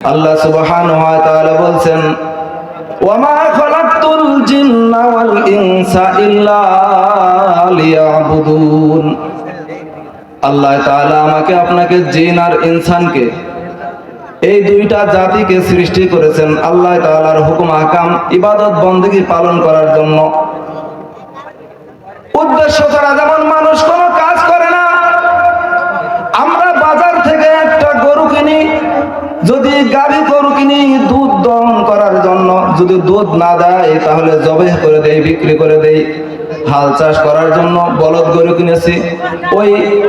আল্লাহ সুবহানাহু ওয়া তাআলা বলছেন, ওয়ামা খালাকতুল জিন্না ওয়াল ইনসা ইল্লা লিয়াবুদুন। আল্লাহ তাআলা আমাকে আপনাকে জিন আর ইনসানকে এই দুইটা জাতিকে সৃষ্টি করেছেন। আল্লাহ তাআলার হুকুম আহকাম ইবাদত বন্দেগী পালন করার জন্য। যদি গাভী গরু কিনি দুধ দহন করার জন্য যদি দুধ না দেয়, তাহলে জবে করে দেই, বিক্রি করে দেই। হাল চাষ করার জন্য বলদ গরু কিনেছি। ওই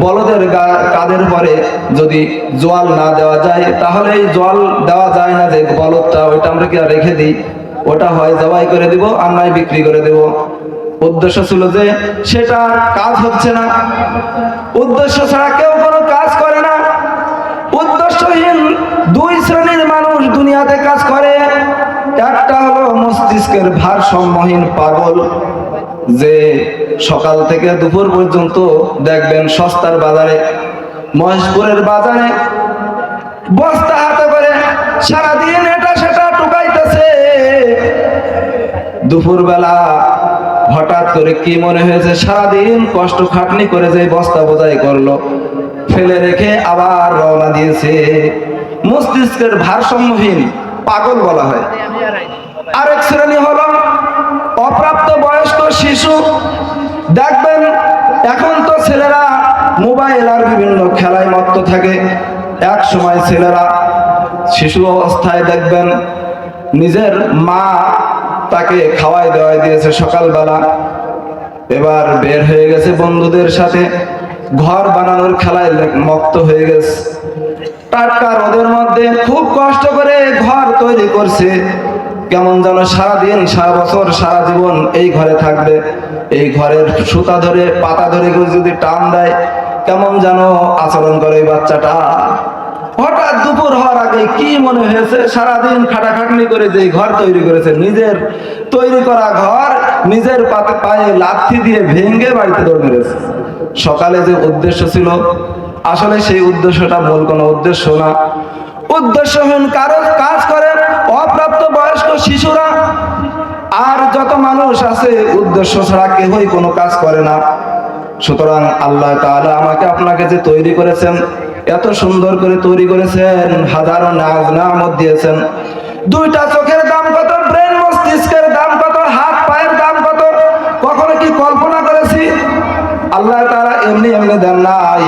বলদের গা- কাদের পরে যদি জোয়াল না দেওয়া যায়, তাহলে এই জল দেওয়া যায় না যে বলদটা, ওইটা আমরা কি রেখে দিই? ওটা হয় জবাই করে দিব, আর নয় বিক্রি করে দেব। উদ্দেশ্য ছিল যে সেটা কাজ হচ্ছে না। উদ্দেশ্য ছাড়া কেউ কোনো কাজ করে না উদ্দেশ্যহীন দুই শ্রেণির মানুষ দুনিয়াতে কাজ করে, একটা হলো মস্তিষ্কের ভারসাম্যহীন পাগল, যে সকাল থেকে দুপুর পর্যন্ত দেখবেন সস্তার বাজারে, মহেশপুরের বাজারে, বস্তা হাতে করে সারাদিন এটা সেটা টুকাইতেছে। দুপুরবেলা হঠাৎ করে কি মনে হয়েছে, সারাদিন কষ্ট খাটনি করে যে বস্তা বোঝাই করল, ফেলে রেখে আবার রওনা দিয়েছে। মস্তিষ্কের ভারসাম্যহীন পাগল বলা হয়। আরেক শ্রেণি হলো অপ্রাপ্ত বয়স্ক শিশু। দেখবেন, এখন তো ছেলেরা মোবাইল আর বিভিন্ন খেলায় মত্ত থাকে। এক সময় ছেলেরা শিশু অবস্থায় দেখবেন, নিজের মা তাকে খাওয়াই দেওয়াই দিয়েছে সকালবেলা। এবার বের হয়ে গেছে বন্ধুদের সাথে। ঘর বানানোর খেলায় মক্ত হয়ে গেছে। টাটকা রোদের মধ্যে খুব কষ্ট করে ঘর তৈরি করছে। কেমন যেন সারাদিন, সারা বছর, সারা জীবন এই ঘরে থাকবে। এই ঘরের সুতা ধরে, পাতা ধরে যদি টান দেয়, কেমন যেন আচরণ করে এই বাচ্চাটা। হঠাৎ দুপুর হওয়ার আগে কি মনে হয়েছে? সারাদিন খাটাখাটনি করে যে ঘর তৈরি করেছে, নিজের তৈরি করা ঘর নিজের পায়ে লাথি দিয়ে ভেঙে বাড়িতে দৌড় মেরেছে। সকালে যে উদ্দেশ্য ছিল আসলে সেই উদ্দেশ্যটা মূল কোনো উদ্দেশ্য না। উদ্দেশ্যহীন কারও কাজ করে অপ্রাপ্ত বয়স্ক শিশুরা। আর যত মানুষ আছে, উদ্দেশ্য ছাড়া কেউই কোনো কাজ করে না। সুতরাং আল্লাহ তাআলা আমাকে আপনাকে যে তৈরি করেছেন, এত সুন্দর করে তৈরি করেছেন, হাজারো নাজ নামত দিয়েছেন। দুইটা চোখের দাম কত, ব্রেন মস্তিষ্কের দাম কত, হাত পায়ের দাম কত, কখনো কি কল্পনা করেছি? আল্লাহ তাআলা এমনি এমনি দেন নাই।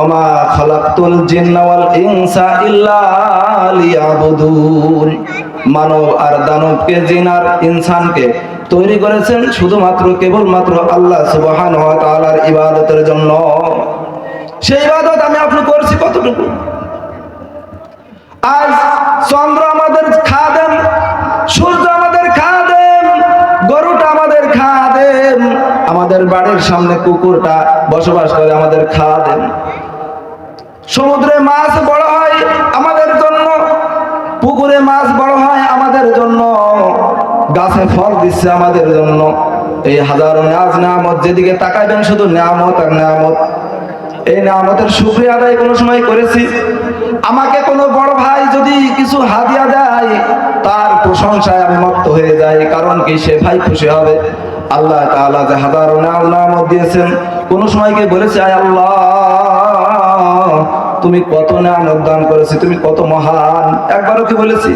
ওমা খালাকতুল জিন্না ওয়াল ইনসা ইল্লা লিয়াবুদুন। মানব আর দানবকে, জিন ইনসানকে তৈরি করেছেন শুধুমাত্র, কেবলমাত্র আল্লাহ সুবহানাহু ওয়া তাআলার ইবাদতের জন্য। সেই ইবাদত আমি আপনি করছি কতটুকু? আজ চন্দ্র আমাদের খাদেম, সূর্য আমাদের খাদেম, গরুটা আমাদের খাদেম, আমাদের বাড়ির সামনে কুকুরটা বসবাস করে আমাদের খাদেম। সমুদ্রে মাছ বড় হয় আমাদের জন্য, পুকুরে মাছ বড় হয় আমাদের জন্য, গাছে ফল দিচ্ছে আমাদের জন্য। এই হাজারো নাজ নামত যেদিকে তাকাইবেন শুধু নামত আর নামত এই নামতের সুক্রিয়া আদায় কোনো সময় করেছি। আমাকে কোনো বড় ভাই যদি কিছু হাদিয়া দেয়, তার প্রশংসায় আমি মত্ত হয়ে যাই, কারণ কি সে ভাই খুশি হবে? আল্লাহ তাআলা যে হাজারো নাম নামত দিয়েছেন, কোনো সময় কি বলেছে, আয় আল্লাহ তুমি কত নামত দান করেছি, তুমি কত মহান। একবারও কি বলেছি?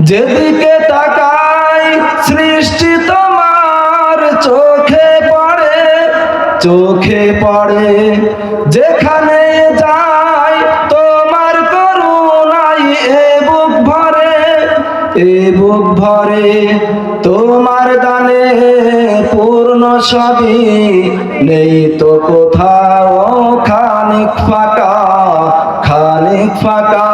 যেদিকে তাকাই, সৃষ্টি তোমার চোখে পড়ে চোখে পড়ে। যেখানে যাই, তোমার করুণাই এ বুক ভরে, এ বুক ভরে। তোমার দানে পূর্ণ সবই, নেই তো কোথাও। ফাঁকা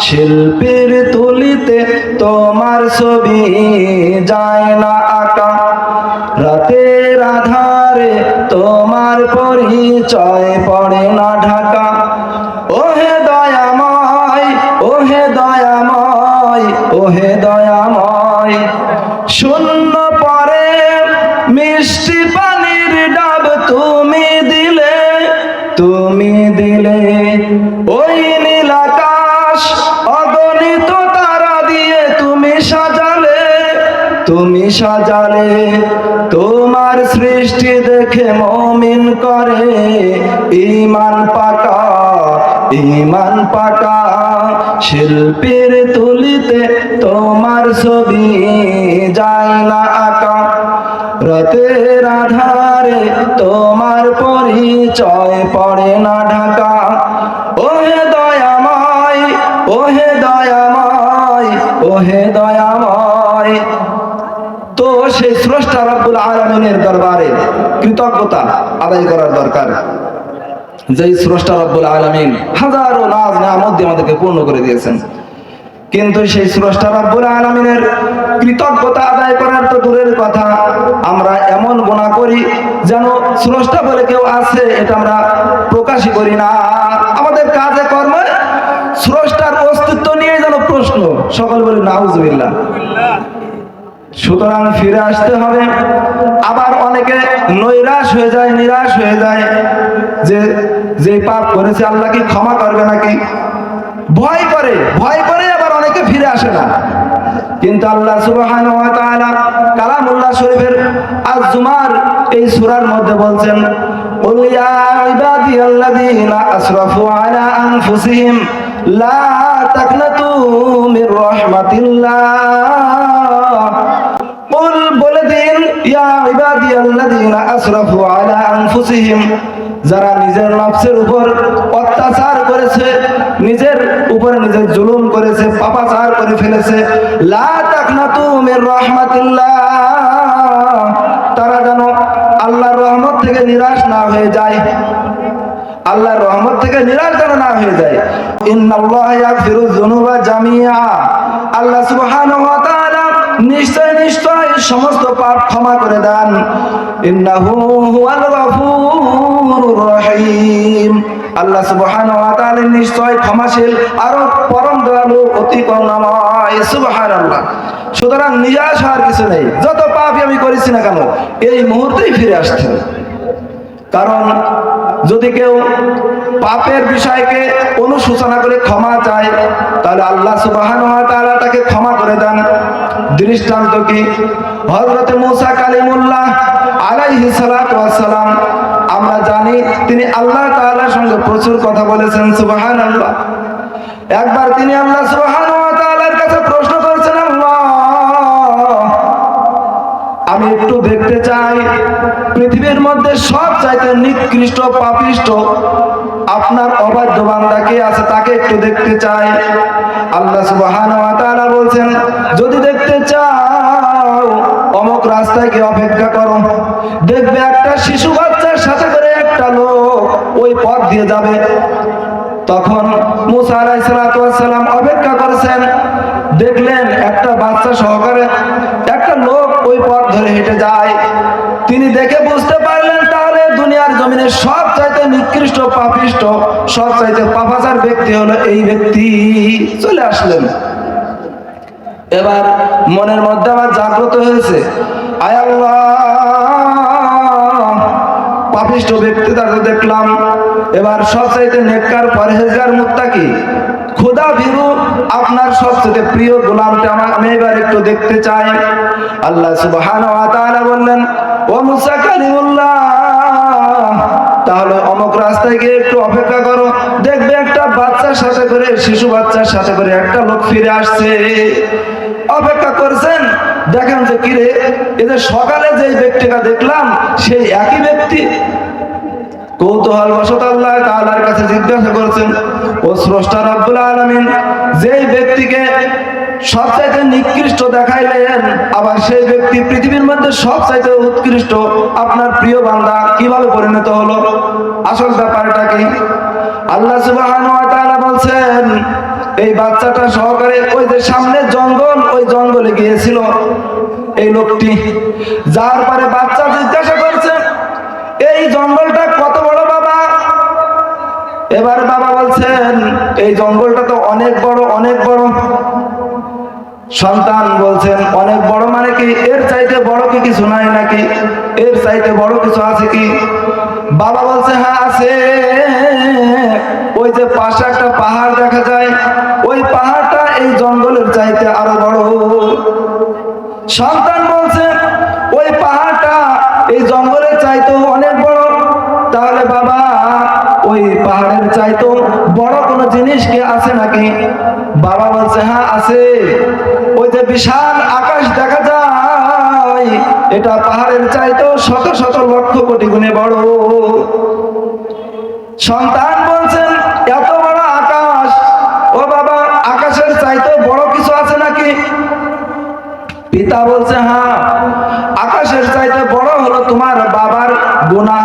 শিল্পীর তুলিতে তোমার ছবি যায় না আঁকা। রাতের আধারে তোমার পরিচয় পড়ে না ঢাকা। ওহে দয়াময় ওহে দয়াময় ওহে দয়াময়। শূন্য পরে মিষ্টি পানির ডাব তুমি দিলে তুমি দিলে। ওই সাজালে, তোমার সৃষ্টি দেখে মমিন করে। ইমান পাকা ইমান পাকা, শিল্পীর তুলিতে তোমার ছবি যায় না আঁকা। রাতের আধারে তোমার পরিচয় পড়ে না ঢাকা। ওহে দয়াময় ওহে দয়াময় ওহে দয়াময় তো সেই স্রষ্টা রব্বুল আলমিনের দরবারে কৃতজ্ঞতা আদায় করার দরকার। যেই স্রষ্টা রব্বুল আলমিন হাজারো নাজ নামত দিয়ে আমাদেরকে পূর্ণ করে দিয়েছেন। কিন্তু সেই স্রষ্টা রব্বুল আলমিনের কৃতজ্ঞতা আদায় করার তো দূরের কথা। আমরা এমন গুণা করি যেন স্রষ্টা বলে কেউ আছে, এটা আমরা প্রকাশই করি না। আমাদের কাজে কর্মে স্রষ্টার অস্তিত্ব নিয়ে যেন প্রশ্ন, সকল বলি নাউজুবিল্লাহ। সুতরাং ফিরে আসতে হবে আবার অনেকে নৈরাশ হয়ে যায় নিরাশ হয়ে যায় যে যে পাপ করেছে আল্লাহ কি ক্ষমা করবে নাকি ভয় করে ভয় করে আবার অনেকে ফিরে আসে না কিন্তু আল্লাহ সুবহানাহু ওয়া তাআলা কালামুল্লাহ শরীফের আজ জুমার এই সূরার মধ্যে বলছেন قل يا عبادي الذين أسرفوا على أنفسهم لا تقنطوا من رحمة الله قل বলে দিন যারা নিজের নফসের উপর অত্যাচার করেছে, নিজের উপরে নিজের জুলুম করেছে, পাপাচার করে ফেলেছে তারা যেন আল্লাহর রহমত থেকে নিরাশ না হয়ে যায়। আল্লাহর রহমত থেকে নিরাশ যেন না হয়ে যায়। ইন্নাল্লাহ আল্লাহ তাআলা নিশ্চয় নিশ্চয়, সমস্ত পাপ ক্ষমা করে দেন। ইন্নাহু হুয়াল রহিম। আল্লাহ সুবহানাহু ওয়া নিশ্চয় ক্ষমাশীল আর পরম দয়ালু অতি করুণাময় সুবহানাল্লাহ। সুতরাং নিরাশ হওয়ার কিছু নেই। যত পাপই আমি করেছি না কেন, এই মুহূর্তেই ফিরে আসতে কারণ যদি কেউ পাপের বিষয়কে অনুশোচনা করে ক্ষমা চায়, তাহলে আল্লাহ সুবাহান তাকে ক্ষমা করে দেন। দৃষ্টান্ত কি? হযরত মুসা কালিমুল্লাহ আলাইহি ওয়াসসালাম আমরা জানি তিনি আল্লাহ তাআলার সঙ্গে প্রচুর কথা বলেছেন সুবাহান আল্লাহ একবার তিনি আল্লাহ সুবহানাহু আমি একটু দেখতে চাই। পৃথিবীর মধ্যে সব চাইতে নিকৃষ্ট, পাপিষ্ট, আপনার অবাধ্য বান্দা কে আছে তাকে একটু দেখতে চাই। আল্লাহ সুবহানাহু ওয়া তাআলা বলছেন, যদি দেখতে চাও, অমুক রাস্তায় গিয়ে অপেক্ষা করো। দেখবে একটা শিশু বাচ্চার সাথে করে একটা লোক ওই পথ দিয়ে যাবে। তখন মুসা আলাইহিস সালাম অপেক্ষা করেছেন। দেখলেন একটা বাচ্চা সহকারে একটা লোক ওই পথ ধরে হেঁটে যায়। তিনি দেখে বুঝতে পারলেন তাহলে দুনিয়ার জমিনে সব চাইতে নিকৃষ্ট, পাপিষ্ট সব চাইতে পাপাচার ব্যক্তি হলো এই ব্যক্তি। চলে আসলেন। এবার মনের মধ্যে আমার জাগ্রত হয়েছে। আয় আল্লাহ! পাপিষ্ট ব্যক্তি তাকে দেখলাম। এবার সবচাইতে নেককার, পরহেজগার, মুত্তাকি। খোদা ভীরু, আপনার সবচেয়ে প্রিয় গোলামটা আমার আমি এবার একটু দেখতে চাই। আল্লাহ তাআলা বললেন, ও মুসা কালিমুল্লাহ, তাহলে অমুক রাস্তায় গিয়ে একটু অপেক্ষা করো। দেখবে একটা বাচ্চার সাথে করে, শিশু বাচ্চার সাথে করে একটা লোক ফিরে আসছে। অপেক্ষা করছেন, দেখেন যে কিরে যে সকালে যে ব্যক্তিটা দেখলাম, সেই একই ব্যক্তি কৌতূহল আল্লাহ তাআলার কাছে জিজ্ঞাসা করেছেন, ও স্রষ্টা রব্বুল আলামিন, যেই ব্যক্তিকে সবচাইতে নিকৃষ্ট দেখাইলেন, আবার সেই ব্যক্তি পৃথিবীর মধ্যে সবচাইতে উৎকৃষ্ট, আপনার প্রিয় বান্দা কীভাবে পরিণত হলো? আসল ব্যাপারটা কি? আল্লাহ সুবহানাহু ওয়া তাআলা বলছেন, এই বাচ্চাটা সহকারে ওই যে সামনে জঙ্গল, ওই জঙ্গলে গিয়েছিল। এই লোকটি, যার পরে বাচ্চা জিজ্ঞাসা করছে, এই জঙ্গলটা এবার বাবা বলছেন, এই জঙ্গলটা তো অনেক বড় অনেক বড়। সন্তান বলছেন, অনেক বড় মানে কি? এর চাইতে বড় কি কিছু নাই নাকি? এর চাইতে বড় কিছু আছে কি? বাবা বলছে হ্যাঁ আছে। ওই যে পাশে একটা পাহাড় দেখা যায়, ওই পাহাড়টা এই জঙ্গলের চাইতে আরও বড়। সন্তান চাইতো, বড় কোনো জিনিস কি আছে নাকি? বাবা বলছে হ্যাঁ আছে। ওই যে বিশাল আকাশ দেখা যায়, এটা পাহাড়ের চাইতো শত শত লক্ষ কোটি গুণে বড়। সন্তান বলছেন, এত বড় আকাশ। ও বাবা, আকাশের চাইতে বড় কিছু আছে নাকি? পিতা বলছে হ্যাঁ আকাশের চাইতে বড় হলো তোমার বাবার কাজ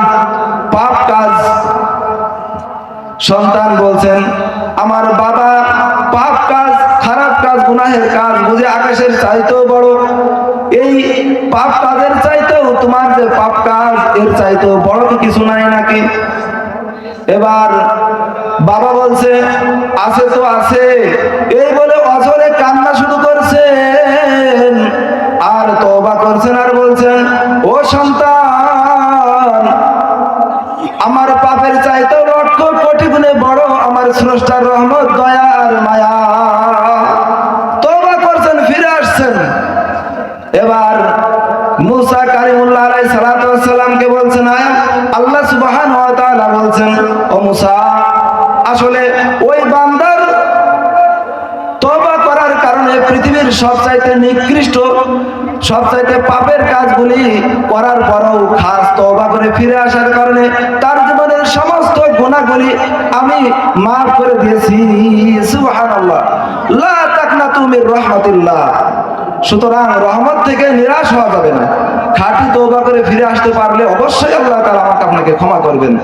সন্তান বলছেন, আমার বাবা পাপ কাজ, খারাপ কাজ, গুনাহের কাজ বুঝে আকাশের চাইতেও বড়। এই পাপ কাজের চাইতেও তোমার যে পাপ কাজ, এর চাইতেও বড় কি কিছু নাই নাকি? এবার বাবা বলছে, আছে তো আছে। এই বলে অঝরে আমার স্রষ্টার রহমত দয়া আর মায়া। তওবা করছেন, ফিরে আসছেন। এবার মুসা কারিমুল্লাহ আলাইহিস সালাতু ওয়াস সালামকে বলছেন আল্লাহ সুবহানাহু ওয়া তাআলা বলছেন, ও মুসা, আসলে ওই বান্দার তওবা করার কারণে পৃথিবীর সবচাইতে নিকৃষ্ট, সবচাইতে পাপের কাজগুলি করার পরেও খাস তওবা করে ফিরে আসার কারণে তার করি আমি মাফ করে দিয়েছি, সুবহানাল্লাহ। লা তাকনাতু মির রাহমাতিল্লাহ। সুতরাং রহমত থেকে নিরাশ হওয়া যাবে না। খাঁটি তওবা করে ফিরে আসতে পারলে অবশ্যই আল্লাহ তাআলা আমাকে আপনাকে ক্ষমা করবেন।